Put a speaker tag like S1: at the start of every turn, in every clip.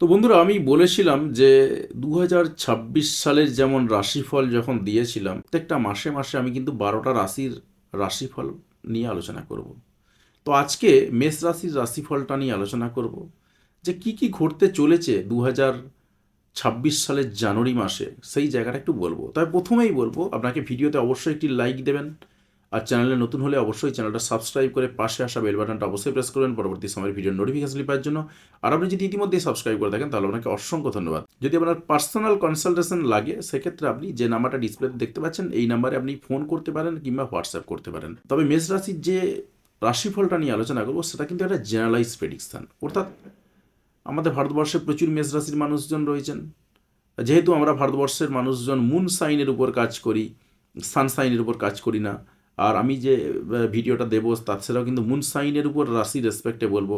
S1: তো বন্ধুরা, আমি বলেছিলাম যে দু হাজার ছাব্বিশ সালের যেমন রাশিফল যখন দিয়েছিলাম, প্রত্যেকটা মাসে মাসে আমি কিন্তু বারোটা রাশির রাশিফল নিয়ে আলোচনা করব। তো আজকে মেষ রাশির রাশিফলটা নিয়ে আলোচনা করব যে কি কি ঘটতে চলেছে দু ছাব্বিশ সালের জানুয়ারি মাসে, সেই জায়গাটা একটু বলব। তবে প্রথমেই বলব, আপনাকে ভিডিওতে অবশ্যই একটি লাইক দেবেন আর চ্যানেলে নতুন হলে অবশ্যই চ্যানেলটা সাবস্ক্রাইব করে পাশে আসা বেল বাটনটা অবশ্যই প্রেস করবেন। পরবর্তী সময়ের ভিডিও নোটিফিকেশন পাওয়ার জন্য। আর আপনি যদি ইতিমধ্যে সাবস্ক্রাইব করে থাকেন, তাহলে আপনাকে অসংখ্য ধন্যবাদ। যদি আপনার পার্সোনাল কনসালটেশন লাগে, সেক্ষেত্রে আপনি যে নাম্বারটা ডিসপ্লেতে দেখতে পাচ্ছেন, এই নাম্বারে আপনি ফোন করতে পারেন কিংবা হোয়াটসঅ্যাপ করতে পারেন। তবে মেষ রাশির যে রাশিফলটা নিয়ে আলোচনা করব, সেটা কিন্তু একটা জেনারেলাইজ প্রেডিকশন অর্থাৎ আমাদের ভারতবর্ষে প্রচুর মেষ রাশির মানুষজন রয়েছেন। যেহেতু আমরা ভারতবর্ষের মানুষজন মুন সাইনের উপর কাজ করি সানসাইনের উপর কাজ করি না আর আমি যে ভিডিওটা দেবো তা সেটাও কিন্তু মুন সাইনের উপর রাশি রেসপেক্টে বলব।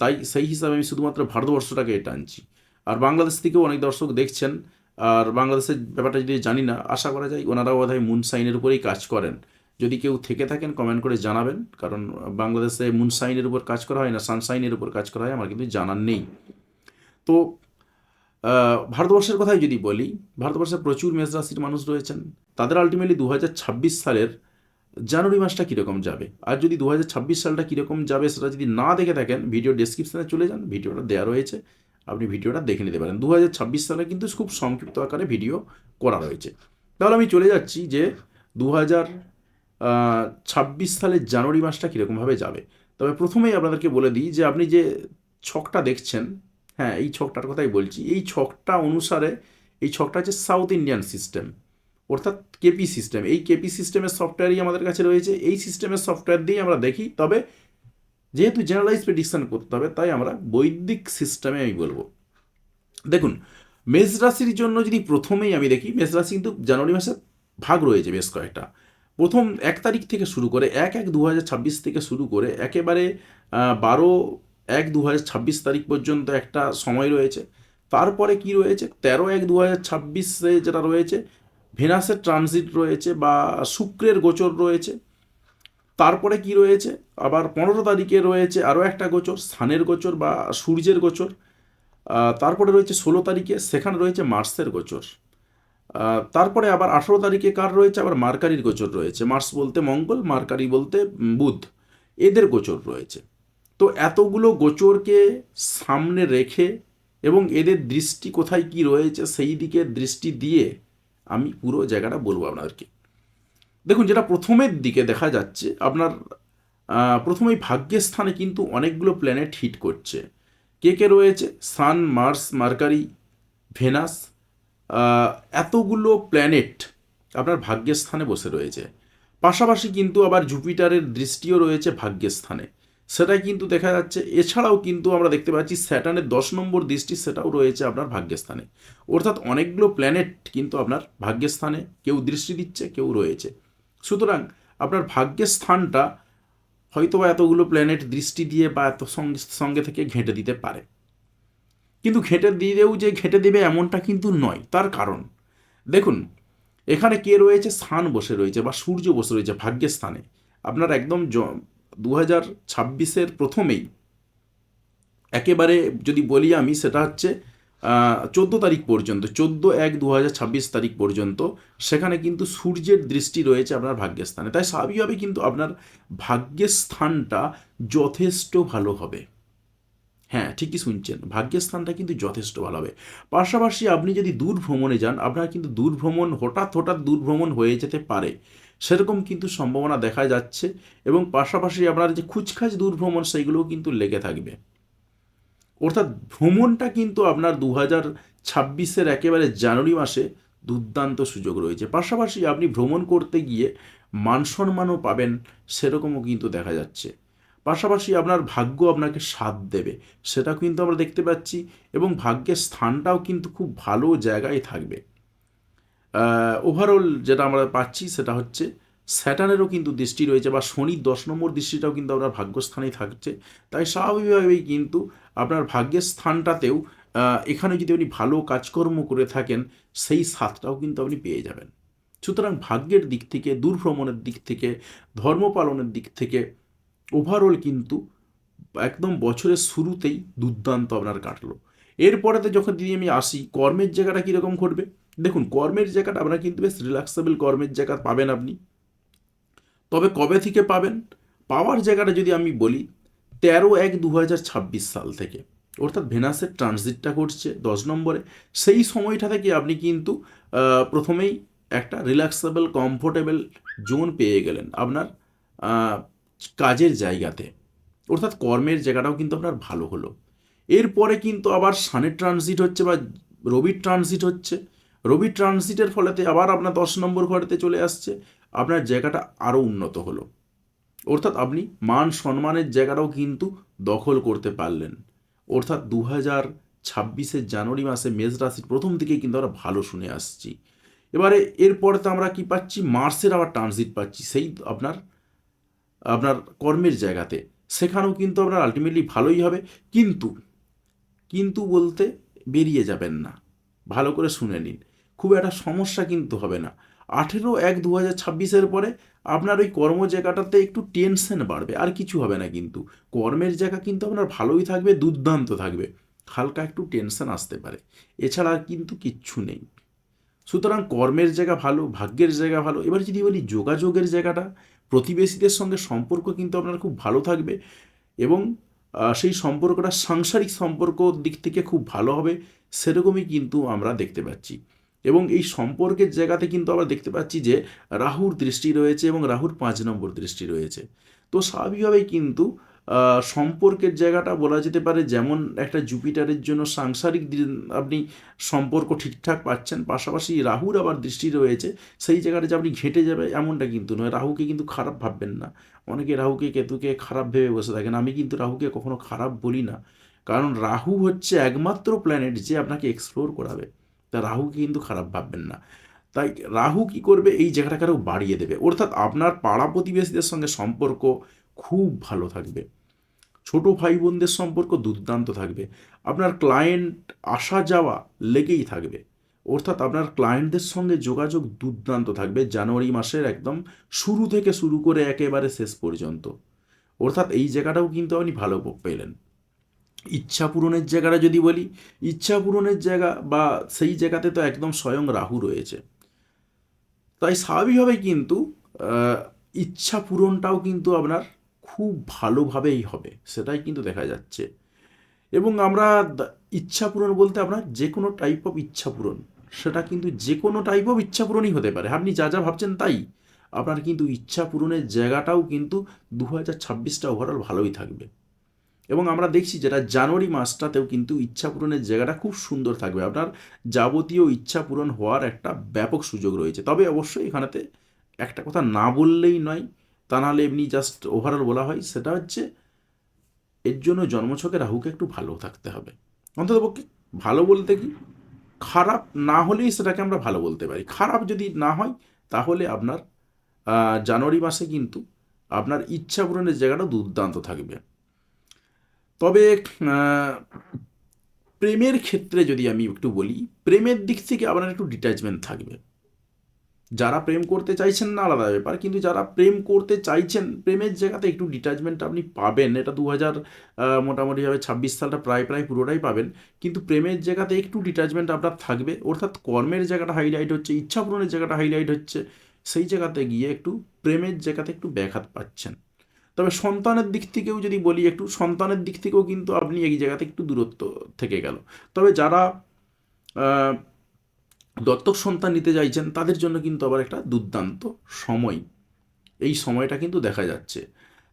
S1: তাই সেই হিসাবে আমি শুধুমাত্র ভারতবর্ষটাকে এটা আনছি আর বাংলাদেশ থেকেও অনেক দর্শক দেখছেন, আর বাংলাদেশের ব্যাপারটা যদি জানি না, আশা করা যায় ওনারাও বোধহয় মুন সাইনের উপরেই কাজ করেন। যদি কেউ থেকে থাকেন কমেন্ট করে জানাবেন, কারণ বাংলাদেশে মুন সাইনের উপর কাজ করা হয় না সানসাইনের উপর কাজ করা হয়, আমার কিন্তু জানার নেই। তো ভারতবর্ষের কথাই যদি বলি, ভারতবর্ষে প্রচুর মেষ রাশির মানুষ রয়েছেন। তাদের আলটিমেটলি দু হাজার ছাব্বিশ সালের জানুয়ারি মাসটা কীরকম যাবে? আর যদি দু হাজার ছাব্বিশ সালটা কীরকম যাবে সেটা যদি না দেখে থাকেন, ভিডিও ডেসক্রিপশানে চলে যান, ভিডিওটা দেওয়া রয়েছে, আপনি ভিডিওটা দেখে নিতে পারেন। দু হাজার ছাব্বিশ সালে কিন্তু খুব সংক্ষিপ্ত আকারে ভিডিও করা রয়েছে। তাহলে আমি চলে যাচ্ছি যে দু ছাব্বিশ সালের জানুয়ারি মাসটা কীরকমভাবে যাবে। তবে প্রথমেই আপনাদেরকে বলে দিই যে আপনি যে ছকটা দেখছেন হ্যাঁ এই ছকটার কথাই বলছি, এই ছকটা অনুসারে, এই ছকটা হচ্ছে সাউথ ইন্ডিয়ান সিস্টেম অর্থাৎ কেপি সিস্টেম এই কেপি সিস্টেমের সফটওয়্যারই আমাদের কাছে রয়েছে। এই সিস্টেমের সফটওয়্যার দিয়ে আমরা দেখি। তবে যেহেতু জেনারেলাইজ প্রেডিকশন করতে হবে, তাই আমরা বৈদিক সিস্টেমে আমি বলব। দেখুন, মেষ রাশির জন্য যদি প্রথমেই আমি দেখি, মেষ রাশি কিন্তু জানুয়ারি মাসে ভাগ রয়েছে বেশ কয়েকটা। প্রথম এক তারিখ থেকে শুরু করে এক এক দু থেকে শুরু করে একেবারে বারো এক দু তারিখ পর্যন্ত একটা সময় রয়েছে। তারপরে কি রয়েছে? তেরো এক দু হাজার ছাব্বিশে যেটা রয়েছে ভেনাসের ট্রানজিট রয়েছে বা শুক্রের গোচর রয়েছে। তারপরে কি রয়েছে? আবার পনেরো তারিখে রয়েছে আরও একটা গোচর, স্থানের গোচর বা সূর্যের গোচর। তারপরে রয়েছে ষোলো তারিখে, সেখানে রয়েছে মার্সের গোচর। তারপরে আবার আঠেরো তারিখে কার রয়েছে? আবার মার্কারির গোচর রয়েছে। মার্স বলতে মঙ্গল, মার্কারি বলতে বুধ। এদের গোচর রয়েছে। তো এতগুলো গোচরকে সামনে রেখে এবং এদের দৃষ্টি কোথায় কি রয়েছে, সেই দিকে দৃষ্টি দিয়ে আমি পুরো জায়গাটা বলব আপনাদেরকে। দেখুন, যেটা প্রথমের দিকে দেখা যাচ্ছে, আপনার প্রথমেই ভাগ্যের স্থানে কিন্তু অনেকগুলো প্ল্যানেট হিট করছে। কে কে রয়েছে? সান মার্স মার্কারি ভেনাস এতগুলো প্ল্যানেট আপনার ভাগ্যের স্থানে বসে রয়েছে। পাশাপাশি কিন্তু আবার জুপিটারের দৃষ্টিও রয়েছে ভাগ্যের স্থানে। সেটা কিন্তু দেখা যাচ্ছে। এছাড়াও কিন্তু আমরা দেখতে পাচ্ছি স্যাটার্নের দশ নম্বর দৃষ্টি সেটাও রয়েছে আপনার ভাগ্যস্থানে। অর্থাৎ অনেকগুলো প্ল্যানেট কিন্তু আপনার ভাগ্যস্থানে, কেউ দৃষ্টি দিচ্ছে, কেউ রয়েছে। সুতরাং আপনার ভাগ্যের স্থানটা হয়তো বা এতগুলো প্ল্যানেট দৃষ্টি দিয়ে বা এত সঙ্গে সঙ্গে থেকে ঘেঁটে দিতে পারে। কিন্তু ঘেঁটে দিলেও যে ঘেঁটে দেবে এমনটা কিন্তু নয়, তার কারণ। দেখুন, এখানে কে রয়েছে? স্থান বসে রয়েছে বা সূর্য বসে রয়েছে ভাগ্যের স্থানে আপনার একদম দু হাজার ছাব্বিশের প্রথমেই একেবারে যদি বলি আমি, সেটা হচ্ছে চোদ্দ তারিখ পর্যন্ত, চোদ্দ এক দু হাজার ছাব্বিশ তারিখ পর্যন্ত সেখানে কিন্তু সূর্যের দৃষ্টি রয়েছে আপনার ভাগ্যের স্থানে তাই স্বাভাবিকভাবে কিন্তু আপনার ভাগ্যের স্থানটা যথেষ্ট ভালো হবে। হ্যাঁ ঠিকই শুনছেন ভাগ্যের স্থানটা কিন্তু যথেষ্ট ভালো হবে। পাশাপাশি আপনি যদি দূর ভ্রমণে যান, আপনার কিন্তু দূর ভ্রমণ হঠাৎ হঠাৎ দূর ভ্রমণ হয়ে যেতে পারে। সেরকম কিন্তু সম্ভাবনা দেখা যাচ্ছে এবং পাশাপাশি আপনার যে খুচখাচ দূর ভ্রমণ সেইগুলোও কিন্তু লেগে থাকবে। অর্থাৎ ভ্রমণটা কিন্তু আপনার দু হাজার ছাব্বিশের একেবারে জানুয়ারি মাসে দুর্দান্ত সুযোগ রয়েছে। পাশাপাশি আপনি ভ্রমণ করতে গিয়ে মান সম্মানও পাবেন, সেরকমও কিন্তু দেখা যাচ্ছে। পাশাপাশি আপনার ভাগ্য আপনাকে সাথ দেবে সেটা কিন্তু আমরা দেখতে পাচ্ছি এবং ভাগ্যের স্থানটাও কিন্তু খুব ভালো জায়গায় থাকবে। ওভারঅল যেটা আমরা পাচ্ছি সেটা হচ্ছে স্যাটানেরও কিন্তু দৃষ্টি রয়েছে বা শনির দশ নম্বর দৃষ্টিটাও কিন্তু আপনার ভাগ্যস্থানেই থাকছে। তাই স্বাভাবিকভাবেই কিন্তু আপনার ভাগ্যের স্থানটাতেও এখানে যদি আপনি ভালো কাজকর্ম করে থাকেন, সেই স্বাদটাও কিন্তু আপনি পেয়ে যাবেন। সুতরাং ভাগ্যের দিক থেকে, দূরভ্রমণের দিক থেকে, ধর্ম পালনের দিক থেকে ওভারঅল কিন্তু একদম বছরের শুরুতেই দুর্দান্ত আপনার কাটলো। এরপরেতে যখন দিদি আমি আসি, কর্মের জায়গাটা কীরকম ঘটবে? দেখুন, কর্মের জায়গাটা আপনার কিন্তু বেশ রিল্যাক্সেবল কর্মের জায়গা পাবেন আপনি। তবে কবে থেকে পাবেন? পাওয়ার জায়গাটা যদি আমি বলি, তেরো এক দু সাল থেকে। অর্থাৎ ভেনাসের ট্রানজিটটা ঘটছে দশ নম্বরে। সেই সময়টা থেকে আপনি কিন্তু প্রথমেই একটা রিল্যাক্সেবল কমফোর্টেবল জোন পেয়ে গেলেন আপনার কাজের জায়গাতে। অর্থাৎ কর্মের জায়গাটাও কিন্তু আপনার ভালো হলো। এরপরে কিন্তু আবার সানের ট্রানজিট হচ্ছে বা রবির ট্রানজিট হচ্ছে। রবি ট্রানজিটের ফলেতে আবার আপনার দশ নম্বর ঘরেতে চলে আসছে। আপনার জায়গাটা আরও উন্নত হলো। অর্থাৎ আপনি মান সম্মানের জায়গাটাও কিন্তু দখল করতে পারলেন। অর্থাৎ দু হাজার ছাব্বিশের জানুয়ারি মাসে মেষ রাশির প্রথম দিকেই কিন্তু আমরা ভালো শুনে আসছি। এবারে এরপরে তো আমরা কি পাচ্ছি? মার্সের আবার ট্রানজিট পাচ্ছি। সেই আপনার আপনার কর্মের জায়গাতে। সেখানেও কিন্তু আপনার আলটিমেটলি ভালোই হবে। কিন্তু কিন্তু বলতে বেরিয়ে যাবেন না। ভালো করে শুনে নিন। খুব একটা সমস্যা কিন্তু হবে না। আঠেরো এক দু হাজার ছাব্বিশের পরে আপনার ওই কর্ম জায়গাটাতে একটু টেনশন বাড়বে, আর কিছু হবে না কিন্তু। কর্মের জায়গা কিন্তু আপনার ভালোই থাকবে, দুর্দান্ত থাকবে, হালকা একটু টেনশন আসতে পারে। এছাড়া আর কিন্তু কিচ্ছু নেই। সুতরাং কর্মের জায়গা ভালো, ভাগ্যের জায়গা ভালো, এবার যদি বলি যোগাযোগের জায়গাটা, প্রতিবেশীদের সঙ্গে সম্পর্ক কিন্তু আপনার খুব ভালো থাকবে এবং সেই সম্পর্কটা সাংসারিক সম্পর্ক দিক থেকে খুব ভালো হবে, সেরকমই কিন্তু আমরা দেখতে পাচ্ছি। এবং এই সম্পর্কের জায়গাতে কিন্তু আমরা দেখতে পাচ্ছি যে রাহুর দৃষ্টি রয়েছে এবং রাহুর পাঁচ নম্বর দৃষ্টি রয়েছে। তো স্বাভাবিকভাবেই কিন্তু সম্পর্কের জায়গাটা বলা যেতে পারে যেমন একটা জুপিটারের জন্য সাংসারিক আপনি সম্পর্ক ঠিকঠাক পাচ্ছেন, পাশাপাশি রাহুর আবার দৃষ্টি রয়েছে, সেই জায়গাটা যে আপনি ঘেঁটে যাবে এমনটা কিন্তু নয়। রাহুকে কিন্তু খারাপ ভাববেন না। অনেকে রাহুকে, কেতুকে খারাপ ভেবে বসে থাকেন। আমি কিন্তু রাহুকে কখনো খারাপ বলি না। কারণ রাহু হচ্ছে একমাত্র প্ল্যানেট যে আপনাকে এক্সপ্লোর করাবে। তা রাহুকে কিন্তু খারাপ ভাববেন না। তাই রাহু কি করবে? এই জায়গাটাকে আরও বাড়িয়ে দেবে। অর্থাৎ আপনার পাড়া প্রতিবেশীদের সঙ্গে সম্পর্ক খুব ভালো থাকবে। ছোট ভাই বোনদের সম্পর্ক দুর্দান্ত থাকবে। আপনার ক্লায়েন্ট আসা যাওয়া লেগেই থাকবে। অর্থাৎ আপনার ক্লায়েন্টদের সঙ্গে যোগাযোগ দুর্দান্ত থাকবে জানুয়ারি মাসের একদম শুরু থেকে শুরু করে একেবারে শেষ পর্যন্ত। অর্থাৎ এই জায়গাটাও কিন্তু আপনি ভালো পেলেন। ইচ্ছা পূরণের জায়গাটা যদি বলি, ইচ্ছা পূরণের জায়গা বা সেই জায়গাতে তো একদম স্বয়ং রাহু রয়েছে। তাই স্বাভাবিকভাবেই কিন্তু ইচ্ছা পূরণটাও কিন্তু আপনার খুব ভালোভাবেই হবে, সেটাই কিন্তু দেখা যাচ্ছে। এবং আমরা ইচ্ছা পূরণ বলতে আপনার যে কোনো টাইপ অফ ইচ্ছা পূরণ, সেটা কিন্তু যে কোনো টাইপ অফ ইচ্ছা পূরণই হতে পারে। আপনি যা যা ভাবছেন তাই, আপনার কিন্তু ইচ্ছা পূরণের জায়গাটাও কিন্তু দু হাজার ছাব্বিশটা ওভারঅল ভালোই থাকবে। এবং আমরা দেখছি যেটা জানুয়ারি মাসটাতেও কিন্তু ইচ্ছা পূরণের জায়গাটা খুব সুন্দর থাকবে। আপনার যাবতীয় ইচ্ছা পূরণ হওয়ার একটা ব্যাপক সুযোগ রয়েছে। তবে অবশ্যই এখানেতে একটা কথা না বললেই নয়, তা নাহলে এমনি জাস্ট ওভারঅল বলা হয়, সেটা হচ্ছে এর জন্য জন্মছকে রাহুকে একটু ভালো থাকতে হবে। অন্ততপক্ষে ভালো বলতে কি, খারাপ না হলেই সেটাকে আমরা ভালো বলতে পারি। খারাপ যদি না হয়, তাহলে আপনার জানুয়ারি মাসে কিন্তু আপনার ইচ্ছা পূরণের জায়গাটা দুর্দান্ত থাকবে। তবে প্রেমের ক্ষেত্রে যদি আমি একটু বলি, প্রেমের দিক থেকে আপনার একটু ডিট্যাচমেন্ট থাকবে। যারা প্রেম করতে চাইছেন না আলাদা ব্যাপার, কিন্তু যারা প্রেম করতে চাইছেন, প্রেমের জায়গাতে একটু ডিট্যাচমেন্ট আপনি পাবেন। এটা দু হাজার মোটামুটিভাবে ছাব্বিশ সালটা প্রায় প্রায় পুরোটাই পাবেন। কিন্তু প্রেমের জায়গাতে একটু ডিট্যাচমেন্ট আপনার থাকবে। অর্থাৎ কর্মের জায়গাটা হাইলাইট হচ্ছে, ইচ্ছা পূরণের জায়গাটা হাইলাইট হচ্ছে। সেই জায়গাতে গিয়ে একটু প্রেমের জায়গাতে একটু ব্যাঘাত পাচ্ছেন। তবে সন্তানের দিক থেকেও যদি বলি, একটু সন্তানের দিক থেকেও কিন্তু আপনি এই জায়গাতে একটু দূরত্ব থেকে গেল। তবে যারা দত্তক সন্তান নিতে চাইছেন, তাদের জন্য কিন্তু আবার একটা দুর্দান্ত সময়। এই সময়টা কিন্তু দেখা যাচ্ছে।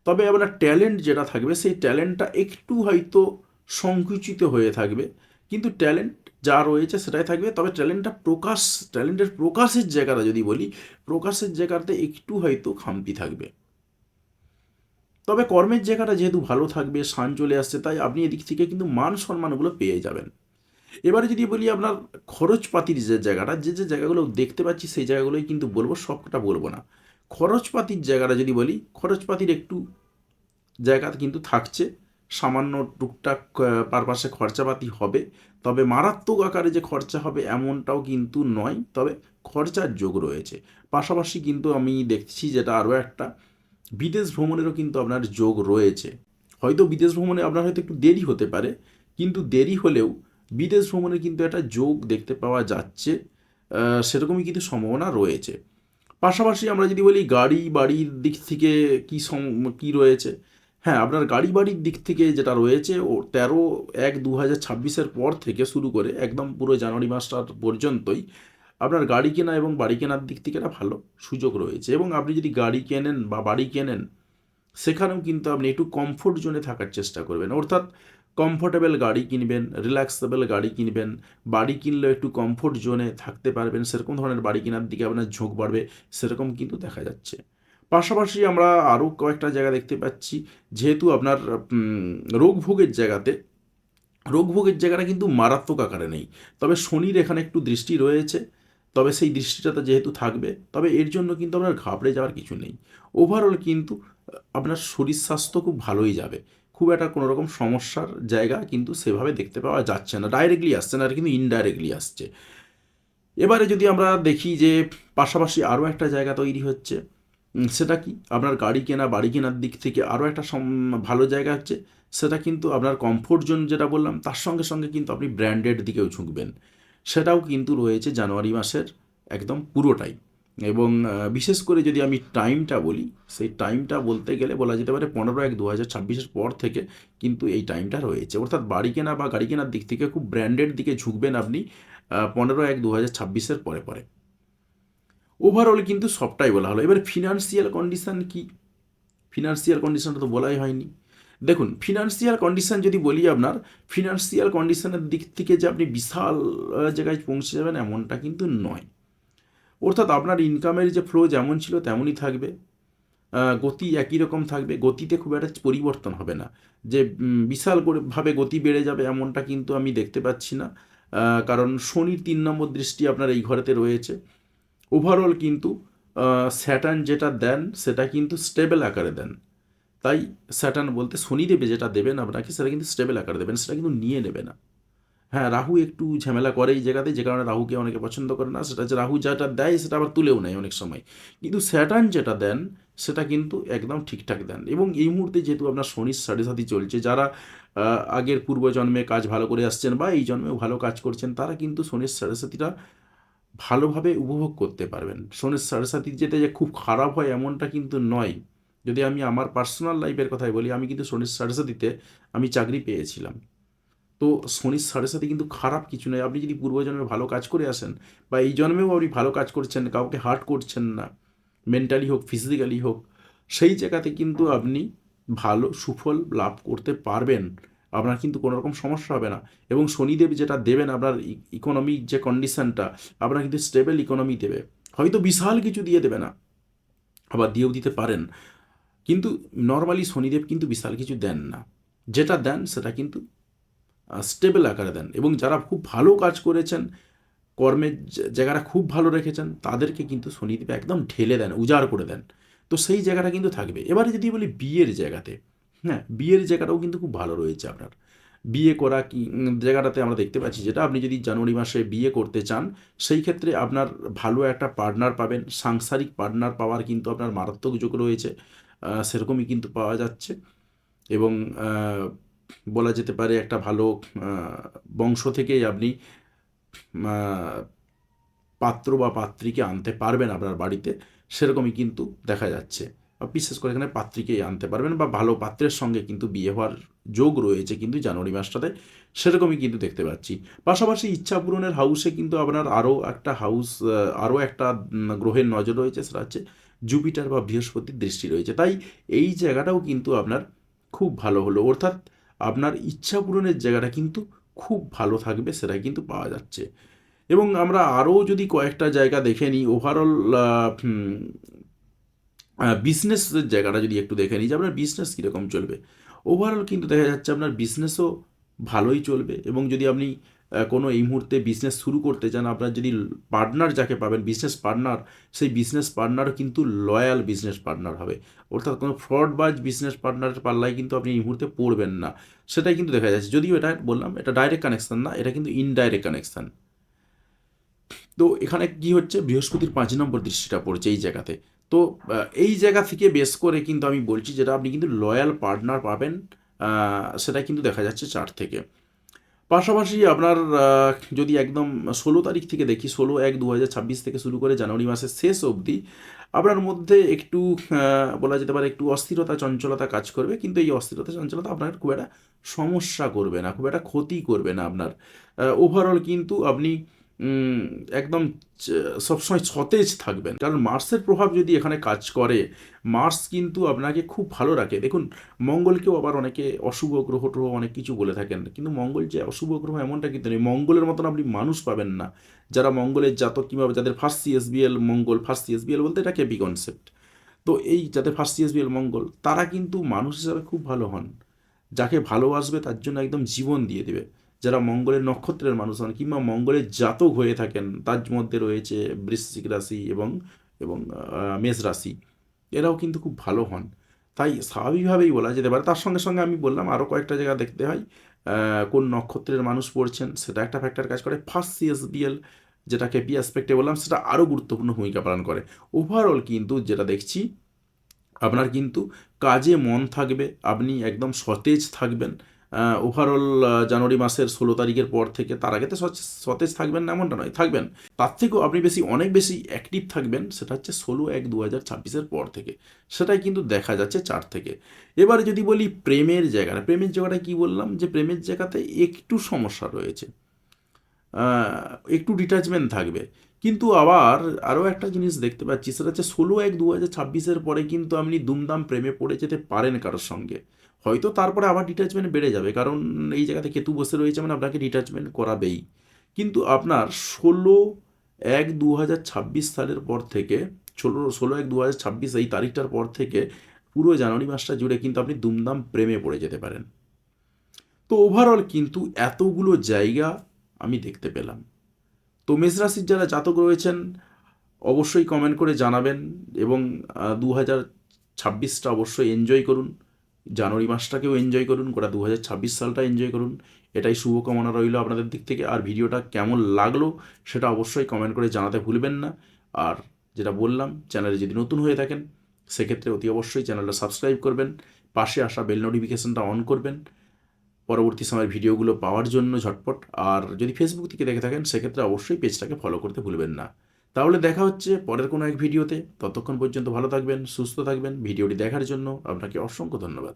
S1: তবে আপনার ট্যালেন্ট যেটা থাকবে, সেই ট্যালেন্টটা একটু হয়তো সংকুচিত হয়ে থাকবে। কিন্তু ট্যালেন্ট যা রয়েছে সেটাই থাকবে। তবে ট্যালেন্টটা প্রকাশ, ট্যালেন্টের প্রকাশের জায়গাটা যদি বলি, প্রকাশের জায়গাতে একটু হয়তো খামতি থাকবে। তবে কর্মের জায়গাটা যেহেতু ভালো থাকবে শান চলে আসছে, তাই আপনি এদিক থেকে কিন্তু মান সম্মানগুলো পেয়ে যাবেন। এবারে যদি বলি আপনার খরচপাতির যে জায়গাটা, যে যে জায়গাগুলো দেখতে পাচ্ছি সেই জায়গাগুলোই কিন্তু বলব, সবটা বলব না। খরচপাতির জায়গাটা যদি বলি, খরচপাতির একটু জায়গা কিন্তু থাকছে। সামান্য টুকটাক পারপাসে খরচাপাতি হবে। তবে মারাত্মক আকারে যে খরচা হবে এমনটাও কিন্তু নয়। তবে খরচার যোগ রয়েছে। পাশাপাশি কিন্তু আমি দেখছি যেটা আরও একটা বিদেশ ভ্রমণেরও কিন্তু আপনার যোগ রয়েছে। হয়তো বিদেশ ভ্রমণে আপনার হয়তো একটু দেরি হতে পারে, কিন্তু দেরি হলেও বিদেশ ভ্রমণে কিন্তু একটা যোগ দেখতে পাওয়া যাচ্ছে সেরকমই কিন্তু সম্ভাবনা রয়েছে। পাশাপাশি আমরা যদি বলি গাড়ি বাড়ির দিক থেকে কি সম, কী রয়েছে? হ্যাঁ আপনার গাড়ি বাড়ির দিক থেকে যেটা রয়েছে, ও তেরো এক দু হাজার ছাব্বিশের পর থেকে শুরু করে একদম পুরো জানুয়ারি মাসটার পর্যন্তই আপনার গাড়ি কেনা এবং বাড়ি কেনার দিক থেকে একটা ভালো সুযোগ রয়েছে। এবং আপনি যদি গাড়ি কেনেন বা বাড়ি কেনেন, সেখানেও কিন্তু আপনি একটু কমফোর্ট জোনে থাকার চেষ্টা করবেন। অর্থাৎ কমফোর্টেবল গাড়ি কিনবেন রিল্যাক্সেবল গাড়ি কিনবেন, বাড়ি কিনলেও একটু কমফোর্ট জোনে থাকতে পারবেন। সেরকম ধরনের বাড়ি কেনার দিকে আপনার ঝোঁক বাড়বে, সেরকম কিন্তু দেখা যাচ্ছে। পাশাপাশি আমরা আরও কয়েকটা জায়গা দেখতে পাচ্ছি, যেহেতু আপনার রোগভোগের জায়গাতে রোগভোগের জায়গাটা কিন্তু মারাত্মক আকারে নেই। তবে শনির এখানে একটু দৃষ্টি রয়েছে। তবে সেই দৃষ্টিটা যেহেতু থাকবে, তবে এর জন্য কিন্তু আপনার ঘাবড়ে যাওয়ার কিছু নেই। ওভারঅল কিন্তু আপনার শরীর স্বাস্থ্য খুব ভালোই যাবে। খুব একটা কোনো রকম সমস্যার জায়গা কিন্তু সেভাবে দেখতে পাওয়া যাচ্ছে না। ডাইরেক্টলি আসছে না, আর কিন্তু ইনডাইরেক্টলি আসছে। এবারে যদি আমরা দেখি যে, পাশাপাশি আরও একটা জায়গা তৈরি হচ্ছে সেটা কি? আপনার গাড়ি কেনা, বাড়ি কেনার দিক থেকে আরও একটা ভালো জায়গা হচ্ছে, সেটা কিন্তু আপনার কমফোর্ট জোন যেটা বললাম, তার সঙ্গে সঙ্গে কিন্তু আপনি ব্র্যান্ডেড দিকেও ঝুঁকবেন। সেটাও কিন্তু রয়েছে জানুয়ারি মাসের একদম পুরোটাই। এবং বিশেষ করে যদি আমি টাইমটা বলি, সেই টাইমটা বলতে গেলে বলা যেতে পারে পনেরো এক দু হাজার ছাব্বিশের পর থেকে কিন্তু এই টাইমটা রয়েছে। অর্থাৎ বাড়ি কেনা বা গাড়ি কেনার দিক থেকে খুব ব্র্যান্ডেড দিকে ঝুঁকবেন আপনি পনেরো এক দু হাজার ছাব্বিশের পরে পরে। ওভারঅল কিন্তু সবটাই বলা হলো। এবার ফিনান্সিয়াল কন্ডিশন কি? ফিনান্সিয়াল কন্ডিশনটা তো বলাই হয়নি। দেখুন ফিনান্সিয়াল কন্ডিশন যদি বলি আপনার ফিনান্সিয়াল কন্ডিশনের দিক থেকে যে আপনি বিশাল জায়গায় পৌঁছে যাবেন এমনটা কিন্তু নয়। অর্থাৎ আপনার ইনকামের যে ফ্লো যেমন ছিল তেমনই থাকবে। গতি একই রকম থাকবে। গতিতে খুব একটা পরিবর্তন হবে না। যে বিশাল ভাবে গতি বেড়ে যাবে এমনটা কিন্তু আমি দেখতে পাচ্ছি না। কারণ শনির তিন নম্বর দৃষ্টি আপনার এই ঘরেতে রয়েছে। ওভারঅল কিন্তু স্যাটার্ন যেটা দেন, সেটা কিন্তু স্টেবল আকারে দেন। তাই স্যাটার্ন বলতে শনিদেবে যেটা দেবেন আপনাকে সেটা কিন্তু স্টেবল আকার দেবেন সেটা কিন্তু নিয়ে নেবে না। হ্যাঁ রাহু একটু ঝামেলা করে এই জায়গাতে, যে কারণে রাহুকে অনেকে পছন্দ করে না, সেটা হচ্ছে রাহু যেটা দেয় সেটা আবার তুলেও নেয় অনেক সময়। কিন্তু স্যাটার্ন যেটা দেন, সেটা কিন্তু একদম ঠিকঠাক দেন। এবং এই মুহূর্তে যেহেতু আপনার শনির সাড়ে সাথী চলছে, যারা আগের পূর্বজন্মে কাজ ভালো করে আসছেন বা এই জন্মেও ভালো কাজ করছেন, তারা কিন্তু শনির সাড়ে সাথীটা ভালোভাবে উপভোগ করতে পারবেন। শনির সাড়ে সাথী যেতে যে খুব খারাপ হয় এমনটা কিন্তু নয়। যদি আমি আমার পার্সোনাল লাইফের কথাই বলি, আমি কিন্তু শনির সাড়ে আমি চাকরি পেয়েছিলাম। তো শনির সাড়ে কিন্তু খারাপ কিছু নয়। আপনি যদি পূর্বজন্মে ভালো কাজ করে আসেন বা এই জন্মেও আপনি ভালো কাজ করছেন, কাউকে হার্ট করছেন না মেন্টালি হোক ফিজিক্যালি হোক, সেই জায়গাতে কিন্তু আপনি ভালো, সুফল লাভ করতে পারবেন। আপনার কিন্তু কোনো রকম সমস্যা হবে না। এবং শনিদেব যেটা দেবেন, আপনার ইকোনমিক যে কন্ডিশনটা আপনার কিন্তু স্টেবল ইকোনমি দেবে। হয়তো বিশাল কিছু দিয়ে দেবে না, আবার দিয়েও দিতে পারেন। কিন্তু নর্মালি শনিদেব কিন্তু বিশাল কিছু দেন না। যেটা দেন, সেটা কিন্তু স্টেবল আকারে দেন। এবং যারা খুব ভালো কাজ করেছেন কর্মের জায়গাটা খুব ভালো রেখেছেন, তাদেরকে কিন্তু শনিদেব একদম ঢেলে দেন, উজাড় করে দেন। তো সেই জায়গাটা কিন্তু থাকবে। এবারে যদি বলি বিয়ের জায়গাতে হ্যাঁ বিয়ের জায়গাটাও কিন্তু খুব ভালো রয়েছে আপনার। বিয়ে করা কি জায়গাটাতে আমরা দেখতে পাচ্ছি যেটা, আপনি যদি জানুয়ারি মাসে বিয়ে করতে চান, সেই ক্ষেত্রে আপনার ভালো একটা পার্টনার পাবেন, সাংসারিক পার্টনার পাওয়ার কিন্তু আপনার মারাত্মক যোগ রয়েছে। সেরকমই কিন্তু পাওয়া যাচ্ছে। এবং বলা যেতে পারে একটা ভালো বংশ থেকেই আপনি পাত্র বা পাত্রীকে আনতে পারবেন আপনার বাড়িতে। সেরকমই কিন্তু দেখা যাচ্ছে। বিশেষ করে এখানে পাত্রীকেই আনতে পারবেন বা ভালো পাত্রের সঙ্গে কিন্তু বিয়ে হওয়ার যোগ রয়েছে কিন্তু জানুয়ারি মাসটাতে। সেরকমই কিন্তু দেখতে পাচ্ছি। পাশাপাশি ইচ্ছা পূরণের হাউসে কিন্তু আপনার আরও একটা হাউস আরও একটা গ্রহের নজর রয়েছে, সেটা হচ্ছে জুপিটার বা বৃহস্পতির দৃষ্টি রয়েছে। তাই এই জায়গাটাও কিন্তু আপনার খুব ভালো হলো। অর্থাৎ আপনার ইচ্ছা পূরণের জায়গাটা কিন্তু খুব ভালো থাকবে, সেটা কিন্তু পাওয়া যাচ্ছে। এবং আমরা আরও যদি কয়েকটা জায়গা দেখে নিই ওভারঅল বিজনেসের জায়গাটা যদি একটু দেখে নিই যে আপনার বিজনেস কীরকম চলবে। ওভারঅল কিন্তু দেখা যাচ্ছে আপনার বিজনেসও ভালোই চলবে এবং যদি আপনি কোনো এই মুহূর্তে বিজনেস শুরু করতে চান, আপনার যদি পার্টনার যাকে পাবেন বিজনেস পার্টনার সেই বিজনেস পার্টনারও কিন্তু লয়াল বিজনেস পার্টনার হবে। অর্থাৎ কোনো ফ্রড ফ্রডবাজ বিজনেস পার্টনারের পাল্লায় কিন্তু আপনি এই মুহূর্তে পড়বেন না। সেটাই কিন্তু দেখা যাচ্ছে। যদিও এটা বললাম, এটা ডাইরেক্ট কানেকশান না, এটা কিন্তু ইনডাইরেক্ট কানেকশান তো এখানে কি হচ্ছে? বৃহস্পতির পাঁচ নম্বর দৃষ্টিটা পড়ছে এই জায়গাতে। তো এই জায়গা থেকে বেস করে কিন্তু আমি বলছি যেটা আপনি কিন্তু লয়াল পার্টনার পাবেন সেটা কিন্তু দেখা যাচ্ছে চার থেকে। পাশাপাশি আপনার যদি একদম ষোলো তারিখ থেকে দেখি, ষোলো এক দু হাজার ছাব্বিশ থেকে শুরু করে জানুয়ারি মাসের শেষ অবধি, আপনার মধ্যে একটু বলা যেতে পারে একটু অস্থিরতা, চঞ্চলতা কাজ করবে। কিন্তু এই অস্থিরতা, চঞ্চলতা আপনার খুব একটা সমস্যা করবে না, খুব একটা ক্ষতি করবে না আপনার। ওভারঅল কিন্তু আপনি একদম সবসময় সতেজ থাকবেন। কারণ মার্সের প্রভাব যদি এখানে কাজ করে, মার্স কিন্তু আপনাকে খুব ভালো রাখে। দেখুন, মঙ্গলকেও আবার অনেকে অশুভ গ্রহ ট্রহ অনেক কিছু বলে থাকেন। কিন্তু মঙ্গল যে অশুভ গ্রহ এমনটা কিন্তু নেই। মঙ্গলের মতন আপনি মানুষ পাবেন না। যারা মঙ্গলের জাতক কিংবা যাদের ফার্স্ট সিএসবিএল মঙ্গল ফার্স্ট সিএসবিএল বলতে এটা কেপি কনসেপ্ট তো এই যাদের ফার্স্ট সিএসবিএল মঙ্গল, তারা কিন্তু মানুষ হিসাবে খুব ভালো হন। যাকে ভালোবাসবে তার জন্য একদম জীবন দিয়ে দেবে। যারা মঙ্গলের নক্ষত্রের মানুষ হন কিংবা মঙ্গলের জাতক হয়ে থাকেন, তার মধ্যে রয়েছে বৃশ্চিক রাশি এবং এবং মেষ রাশি। এরাও কিন্তু খুব ভালো হন। তাই স্বাভাবিকভাবেই বলা যেতে পারে, তার সঙ্গে সঙ্গে আমি বললাম আরও কয়েকটা জায়গা দেখতে হয় কোন নক্ষত্রের মানুষ পড়ছেন, সেটা একটা ফ্যাক্টর কাজ করে। ফার্স্ট সিএসবিএল যেটাকে পি অ্যাসপেক্টে বললাম, সেটা আরও গুরুত্বপূর্ণ ভূমিকা পালন করে। ওভারঅল কিন্তু যেটা দেখছি, আপনার কিন্তু কাজে মন থাকবে, আপনি একদম সতেজ থাকবেন ওভারঅল জানুয়ারি মাসের ষোলো তারিখের পর থেকে তার আগে তো সতেজ থাকবেন না, এমনটা নয়, থাকবেন। তার থেকেও আপনি বেশি, অনেক বেশি অ্যাক্টিভ থাকবেন, সেটা হচ্ছে ষোলো এক দু হাজার ছাব্বিশের পর থেকে। সেটাই কিন্তু দেখা যাচ্ছে চার থেকে। এবারে যদি বলি প্রেমের জায়গাটা প্রেমের জায়গাটা কি বললাম? যে প্রেমের জায়গাতে একটু সমস্যা রয়েছে। একটু ডিটাচমেন্ট থাকবে। কিন্তু আবার আরও একটা জিনিস দেখতে পাচ্ছি, সেটা হচ্ছে ষোলো এক দু হাজার ছাব্বিশের পরে কিন্তু আপনি দুমদাম প্রেমে পড়ে যেতে পারেন কারোর সঙ্গে। হয়তো তারপরে আবার ডিটাচমেন্ট বেড়ে যাবে, কারণ এই জায়গাতে কেতু বসে রয়েছে মানে আপনাকে ডিটাচমেন্ট করাবেই। কিন্তু আপনার ষোলো এক দু হাজার ছাব্বিশ সালের পর থেকে, ষোলো ষোলো এক দু হাজার ছাব্বিশ এই তারিখটার পর থেকে পুরো জানুয়ারি মাসটা জুড়ে কিন্তু আপনি দুমদাম প্রেমে পড়ে যেতে পারেন। তো ওভারঅল কিন্তু এতগুলো জায়গা আমি দেখতে পেলাম। তো মেষ রাশির যারা জাতক রয়েছেন, অবশ্যই কমেন্ট করে জানাবেন এবং দু হাজার ছাব্বিশটা অবশ্যই এনজয় করুন। জানুয়ারি মাসটাকেও এনজয় করুন, গোটা দু হাজার ছাব্বিশ সালটা এনজয় করুন। এটাই শুভকামনা রইল আপনাদের দিক থেকে। আর ভিডিওটা কেমন লাগল সেটা অবশ্যই কমেন্ট করে জানাতে ভুলবেন না। আর যেটা বললাম চ্যানেলে যদি নতুন হয়ে থাকেন, সেক্ষেত্রে অতি অবশ্যই চ্যানেলটা সাবস্ক্রাইব করবেন, পাশে আসা বেল নোটিফিকেশনটা অন করবেন। পরবর্তী সময়ের ভিডিওগুলো পাওয়ার জন্য ঝটপট। আর যদি ফেসবুক থেকে দেখে থাকেন, সেক্ষেত্রে অবশ্যই পেজটাকে ফলো করতে ভুলবেন না। তাহলে দেখা হচ্ছে পরের কোনো এক ভিডিওতে। ততক্ষণ পর্যন্ত ভালো থাকবেন, সুস্থ থাকবেন। ভিডিওটি দেখার জন্য আপনাকে অসংখ্য ধন্যবাদ।